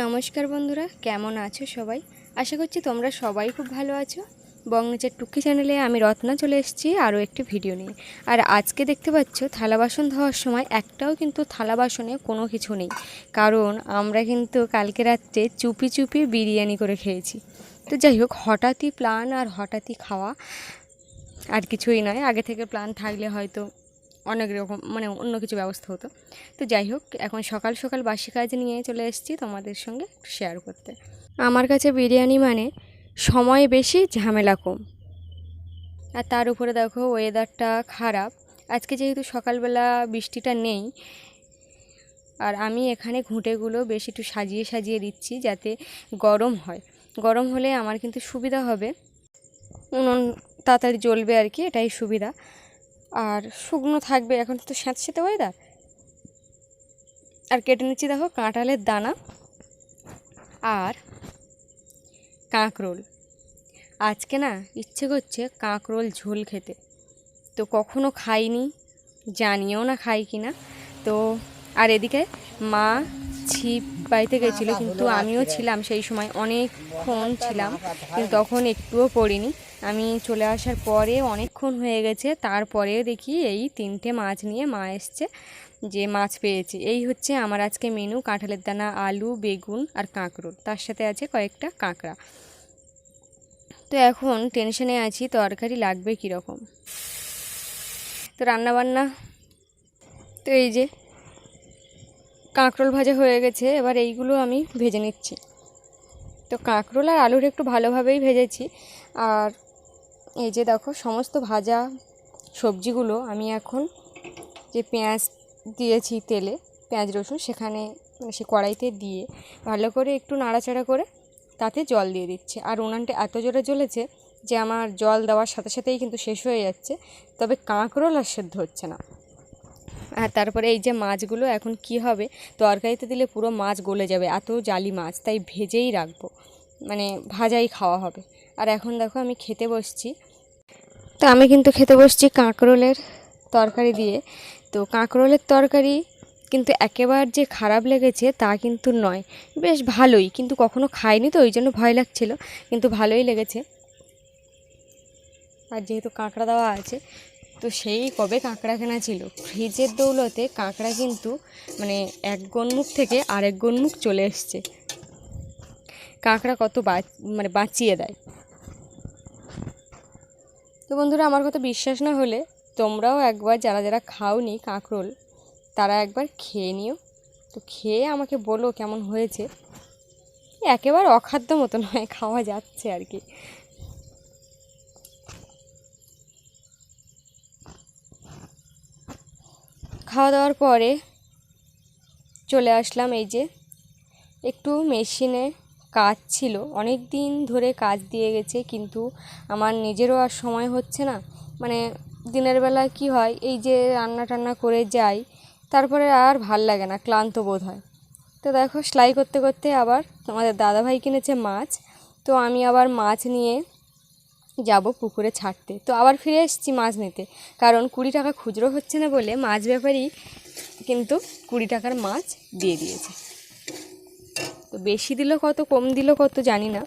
নমস্কার বন্ধুরা, কেমন আছো সবাই? আশা করছি তোমরা সবাই খুব ভালো আছো। বংনেচার টুকি চ্যানেলে আমি রত্না চলে এসেছি আরও একটি ভিডিও নিয়ে। আর আজকে দেখতে পাচ্ছ, থালা বাসন ধোয়ার সময় একটাও কিন্তু থালা বাসনে কোনো কিছু নেই। কারণ আমরা কিন্তু কালকে রাত্রে চুপি চুপি বিরিয়ানি করে খেয়েছি। তো যাই হোক, হঠাৎই প্ল্যান আর হঠাৎই খাওয়া আর কিছুই নয়। আগে থেকে প্ল্যান থাকলে হয়তো অনেক রকম মানে অন্য কিছু ব্যবস্থা হতো। তো যাই হোক, এখন সকাল সকাল বাসি কাজ নিয়ে চলে এসেছি তোমাদের সঙ্গে শেয়ার করতে। আমার কাছে বিরিয়ানি মানে সময় বেশি ঝামেলা কম। আর তার উপরে দেখো ওয়েদারটা খারাপ। আজকে যেহেতু সকালবেলা বৃষ্টিটা নেই, আর আমি এখানে ঘুঁটেগুলো বেশ একটু সাজিয়ে সাজিয়ে দিচ্ছি যাতে গরম হয়। গরম হলে আমার কিন্তু সুবিধা হবে। উনুন তাড়াতাড়ি জ্বলবে আর কি, এটাই সুবিধা। আর শুকনো থাকবে এখন তো স্যাঁতস্যাঁতে ওয়েদার আর কেটে নিচ্ছি দেখো কাঁঠালের দানা আর কাঁকরোল। আজকে না ইচ্ছে করছে কাঁকরোল ঝোল খেতে। তো কখনো খাইনি, জানিও না খাই কি না তো আর এদিকে মা ছিপ বাড়িতে গেছিল কিন্তু আমিও ছিলাম সেই সময়, অনেকক্ষণ ছিলাম, কিন্তু তখন একটুও পড়িনি। আমি চলে আসার পরে অনেকক্ষণ হয়ে গেছে, তারপরে দেখি এই তিনটে মাছ নিয়ে মা এসছে যে মাছ পেয়েছি। এই হচ্ছে আমার আজকে মেনু, কাঁঠালের দানা, আলু, বেগুন আর কাঁকরোল। তার সাথে আছে কয়েকটা কাঁকড়া। তো এখন টেনশনে আছি, তরকারি লাগবে কীরকম। তো রান্নাবান্না, তো এই যে কাঁকরোল ভাজা হয়ে গেছে, এবার এইগুলো আমি ভেজে নিচ্ছি। তো কাঁকরোল আর আলুর একটু ভালোভাবেই ভেজেছি। আর এই যে দেখো, সমস্ত ভাজা সবজিগুলো আমি এখন যে পেঁয়াজ দিয়েছি তেলে, পেঁয়াজ রসুন, সেখানে সে কড়াইতে দিয়ে ভালো করে একটু নাড়াচাড়া করে তাতে জল দিয়ে দিচ্ছে। আর উনানটা এত জোরে জ্বলেছে যে আমার জল দেওয়ার সাথে সাথেই কিন্তু শেষ হয়ে যাচ্ছে, তবে কাঁকরোল আর সেদ্ধ হচ্ছে না। আর তারপরে এই যে মাছগুলো এখন কি হবে? তরকারিতে দিলে পুরো মাছ গলে যাবে, এত জালি মাছ, তাই ভেজেই রাখব। মানে ভাজাই খাওয়া হবে। আর এখন দেখো আমি খেতে বসছি। তো আমি কিন্তু খেতে বসছি কাঁকরোলের তরকারি দিয়ে। তো কাঁকরোলের তরকারি কিন্তু একেবারে যে খারাপ লেগেছে তা কিন্তু নয়। বেশ ভালোই, কিন্তু কখনো খাইনি তো, ওই জন্য ভয় লাগছিল, কিন্তু ভালোই লেগেছে। আর যেহেতু কাঁকড়া দেওয়া আছে তো সেই কবে কাঁকড়া কেনা ছিল? ফ্রিজের দৌলতে কাঁকড়া কিন্তু মানে এক গনমুখ থেকে আরেক গনমুখ চলে এসছে। কাঁকড়া কত মানে বাঁচিয়ে দেয়। তো বন্ধুরা, আমার কথা বিশ্বাস না হলে তোমরাও একবার যারা যারা খাওনি কাঁকরোল, তারা একবার খেয়ে নিও। তো খেয়ে আমাকে বলো কেমন হয়েছে। একেবারে অখাদ্য মতো নয়, খাওয়া যাচ্ছে আর কি। খাওয়া দাওয়ার পরে চলে আসলাম এই যে একটু মেশিনে কাজ ছিল। অনেক দিন ধরে কাজ দিয়ে গেছে কিন্তু আমার নিজেরও আর সময় হচ্ছে না। মানে দিনের বেলা কি হয়, এই যে রান্না টান্না করে যাই, তারপরে আর ভালো লাগে না, ক্লান্ত বোধ হয়। তো দেখো, সেলাই করতে করতে আবার আমাদের দাদাভাই কিনেছে মাছ। তো আমি আবার মাছ নিয়ে যাব পুকুরে ছাড়তে। তো আবার ফিরে এসেছি মাছ নিতে। কারণ কুড়ি টাকা খুচরো হচ্ছে না বলে মাছ ব্যাপারই কিন্তু কুড়ি টাকার মাছ দিয়ে দিয়েছে। তো বেশি দিল কত কম দিল কত জানি না।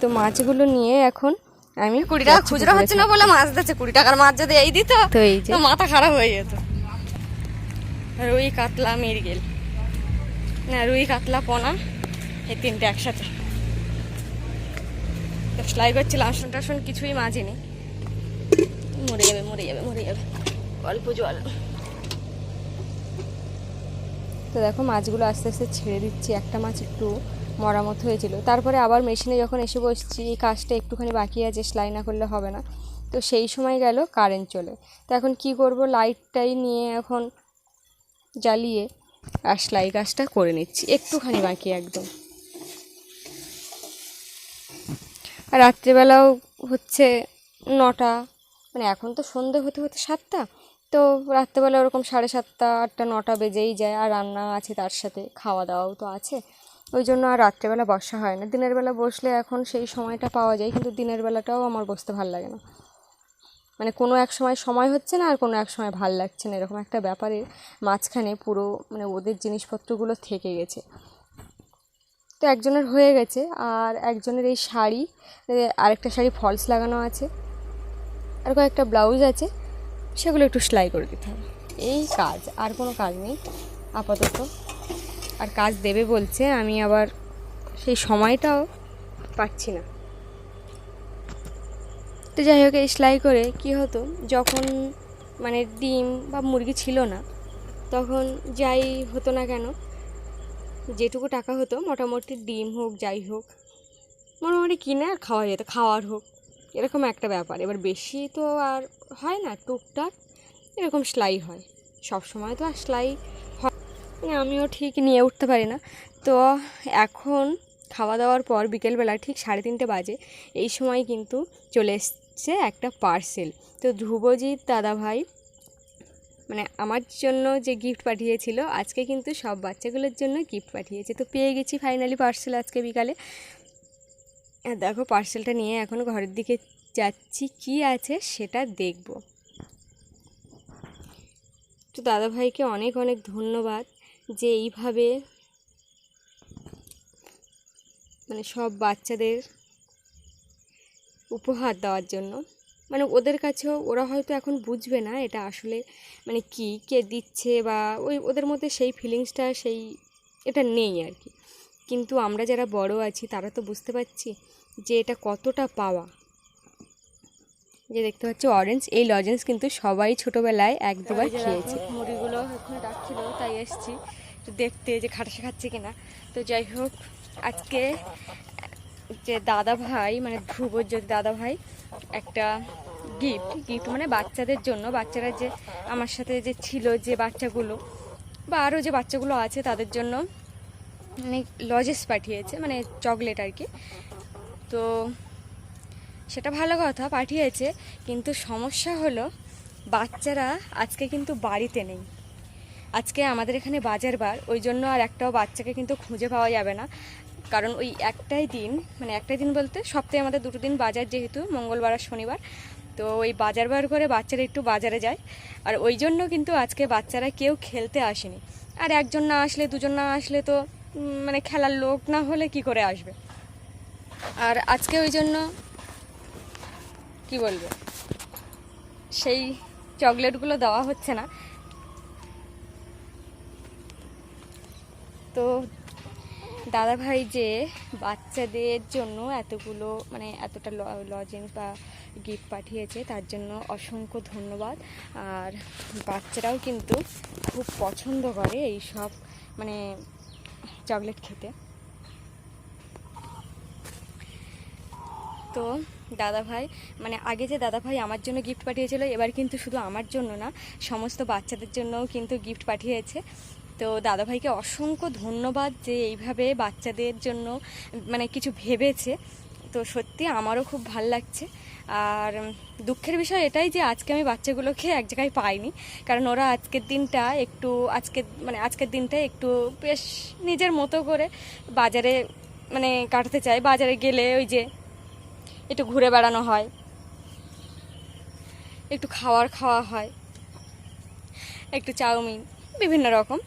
তো মাছগুলো নিয়ে এখন আমি কুড়ি টাকা খুচরো হচ্ছে না বলে মাছ দিচ্ছে কুড়ি টাকার মাছ যদি এই দিত তো এই যে। মাথা খারাপ হয়ে যেত। রুই কাতলা মিরগেল না রুই কাতলা পোনা এই তিনটে একসাথে। সেলাই করছিলাম আসন টাসন কিছুই মাঝিনি মরে যাবে মরে যাবে মরে যাবে। অল্প জল। তো দেখো, মাছগুলো আস্তে আস্তে ছেড়ে দিচ্ছি। একটা মাছ একটু মরামত হয়েছিল। তারপরে আবার মেশিনে যখন এসে বসছি, এই কাজটা একটুখানি বাকি আছে, সেলাই না করলে হবে না। তো সেই সময় গেল কারেন্ট চলে। তো এখন কি করব? লাইটটাই নিয়ে এখন জ্বালিয়ে আর সেলাই কাজটা করে নিচ্ছি। একটুখানি বাকি একদম। আর রাত্রেবেলাও হচ্ছে নটা মানে এখন তো সন্ধে হতে হতে সাতটা, তো রাত্রেবেলা ওরকম সাড়ে সাতটা, আটটা, নটা বেজেই যায় আর রান্না আছে তার সাথে, খাওয়া দাওয়াও তো আছে। ওই জন্য আর রাত্রেবেলা বসা হয় না। দিনের বেলা বসলে এখন সেই সময়টা পাওয়া যায়, কিন্তু দিনের বেলাটাও আমার বসতে ভালো লাগে না। মানে কোনো এক সময় সময় হচ্ছে না আর কোনো এক সময় ভালো লাগছে না, এরকম একটা ব্যাপারে মাঝখানে পুরো মানে ওদের জিনিসপত্রগুলো থেকে গেছে। তো একজনের হয়ে গেছে আর একজনের এই শাড়ি আরেকটা শাড়ি ফলস লাগানো আছে। আর কয়েকটা ব্লাউজ আছে, সেগুলো একটু সেলাই করে দিতে হবে। এই কাজ, আর কোনো কাজ নেই, আপাতত। আর কাজ দেবে বলছে, আমি আবার সেই সময়টাও পাচ্ছি না। তো যাই হোক, এই সেলাই করে কি হতো, যখন মানে ডিম বা মুরগি ছিল না, তখন যাই হতো না কেন যেটুকু টাকা হতো, মোটামুটি ডিম হোক, যাই হোক, মোটামুটি কিনে আর খাওয়া যেত, খাওয়ার হোক, এরকম একটা ব্যাপার। এবার বেশি তো আর হয় না, টুকটাক এরকম সেলাই হয়। সব সময় তো আর সেলাই হয় আমিও ঠিক নিয়ে উঠতে পারি না। তো এখন খাওয়া দাওয়ার পর বিকেলবেলা ঠিক সাড়ে তিনটে বাজে, এই সময় কিন্তু চলে এসছে একটা পার্সেল তো ধ্রুবজিৎ দাদাভাই মানে আমার জন্য যে গিফট পাঠিয়েছিল, আজকে কিন্তু সব বাচ্চাগুলোর জন্য গিফট পাঠিয়েছে। তো পেয়ে গেছি ফাইনালি পার্সেল আজকে বিকালে। দেখো পার্সেলটা নিয়ে এখন ঘরের দিকে যাচ্ছি। কি আছে সেটা দেখব। তো দাদাভাইকে অনেক অনেক ধন্যবাদ যে এইভাবে মানে সব বাচ্চাদের উপহার দেওয়ার জন্য। মানে ওদের কাছেও ওরা হয়তো এখন বুঝবে না এটা আসলে মানে কি কে দিচ্ছে বা ওই ওদের মধ্যে সেই ফিলিংসটা সেই এটা নেই আর কি। কিন্তু আমরা যারা বড় আছি তারা তো বুঝতে পারছি যে এটা কতটা পাওয়া। যে দেখতে পাচ্ছি অরেঞ্জ এই লজেন্স কিন্তু সবাই ছোটোবেলায় এক দুবার খেয়েছে। মুড়িগুলো এখন ডাকছিল তাই এসছি দেখতে যে খাটাসা খাচ্ছে কিনা। তো যাই হোক আজকে যে দাদা ভাই মানে যদি দাদা ভাই একটা গিফট গিফট মানে বাচ্চাদের জন্য, বাচ্চারা যে আমার সাথে যে ছিল যে বাচ্চাগুলো বা আরও যে বাচ্চাগুলো আছে তাদের জন্য মানে লজেস পাঠিয়েছে মানে চকলেট আর কি। তো সেটা ভালো কথা, পাঠিয়েছে, কিন্তু সমস্যা হলো বাচ্চারা আজকে কিন্তু বাড়িতে নেই। আজকে আমাদের এখানে বাজার বার, ওই জন্য আর একটাও বাচ্চাকে কিন্তু খুঁজে পাওয়া যাবে না। কারণ ওই একটাই দিন মানে একটাই দিন বলতে সপ্তাহে আমাদের দুটো দিন বাজার যেহেতু, মঙ্গলবার আর শনিবার। তো ওই বাজার বার করে বাচ্চারা একটু বাজারে যায়। আর ওই জন্য কিন্তু আজকে বাচ্চারা কেউ খেলতে আসেনি। আর একজন না আসলে, দুজন না আসলে তো মানে খেলার লোক না হলে কি করে আসবে? আর আজকে ওই জন্য কি বলব? সেই চকলেটগুলো দেওয়া হচ্ছে না। তো দাদাভাই যে বাচ্চাদের জন্য এতগুলো মানে এতটা লজেন্স বা গিফট পাঠিয়েছে, তার জন্য অসংখ্য ধন্যবাদ। আর বাচ্চারাও কিন্তু খুব পছন্দ করে এই সব মানে চকলেট খেতে। তো দাদাভাই মানে আগে যে দাদাভাই আমার জন্য গিফট পাঠিয়েছিল, এবার কিন্তু শুধু আমার জন্য না, সমস্ত বাচ্চাদের জন্যও কিন্তু গিফট পাঠিয়েছে। তো দাদাভাইকে অসংখ্য ধন্যবাদ যে এইভাবে বাচ্চাদের জন্য মানে কিছু ভেবেছে। তো সত্যি আমারও খুব ভালো লাগছে। আর দুঃখের বিষয় এটাই যে আজকে আমি বাচ্চাগুলোকে এক জায়গায় পাইনি। কারণ ওরা আজকের দিনটা একটু, আজকের মানে আজকের দিনটা একটু বেশ নিজের মতো করে বাজারে মানে কাটাতে চায়। বাজারে গেলে ওই যে একটু ঘুরে বেড়ানো হয়, একটু খাওয়ার খাওয়া হয়, একটু চাউমিন, বিভিন্ন রকম।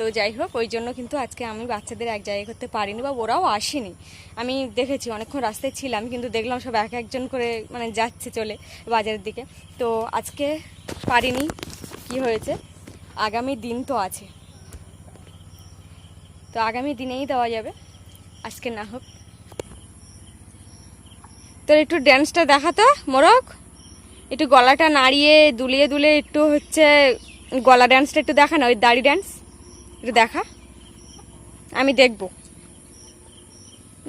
তো যাই হোক, ওই জন্য কিন্তু আজকে আমি বাচ্চাদের এক জায়গায় করতে পারিনি বা ওরাও আসেনি। আমি দেখেছি অনেকক্ষণ রাস্তায় ছিলাম, কিন্তু দেখলাম সব এক একজন করে মানে যাচ্ছে চলে বাজারের দিকে। তো আজকে পারিনি, কি হয়েছে? আগামী দিন তো আছে। তো আগামী দিনেই দেওয়া যাবে, আজকে না হোক। তোর একটু ড্যান্সটা দেখাতো মোরক একটু গলাটা নাড়িয়ে, দুলিয়ে দুলিয়ে একটু হচ্ছে গলা ড্যান্সটা একটু দেখা না, ওই দাড়ি ড্যান্স একটু দেখা। আমি দেখব।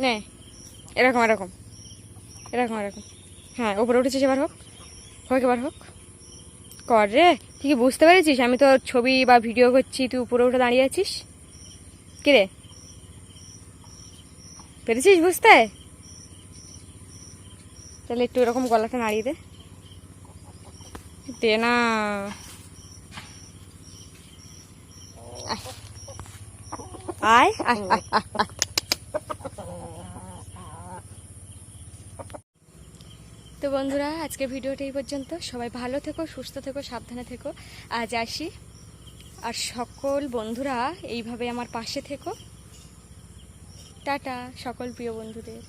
নে, এরকম এরকম। এরকম এরকম। হ্যাঁ ওপরে উঠেছিস এবার হোক। হোক, এবার হোক। কর রে, তুই কি বুঝতে পেরেছিস? আমি তো ছবি বা ভিডিও করছি, তুই উপরে উঠে দাঁড়িয়ে আছিস? কে রে? পেরেছিস বুঝতে? তাহলে একটু এরকম গলাটা নাড়িয়ে দে না আয় আয় আয় আয়, আয়। তো বন্ধুরা আজকে ভিডিওটা এই পর্যন্ত। সবাই ভালো থেকো সুস্থ থেকো সাবধানে থেকো। আজ আসি। আর সকল বন্ধুরা এইভাবে আমার পাশে থেকো। টাটা সকল প্রিয় বন্ধুদের।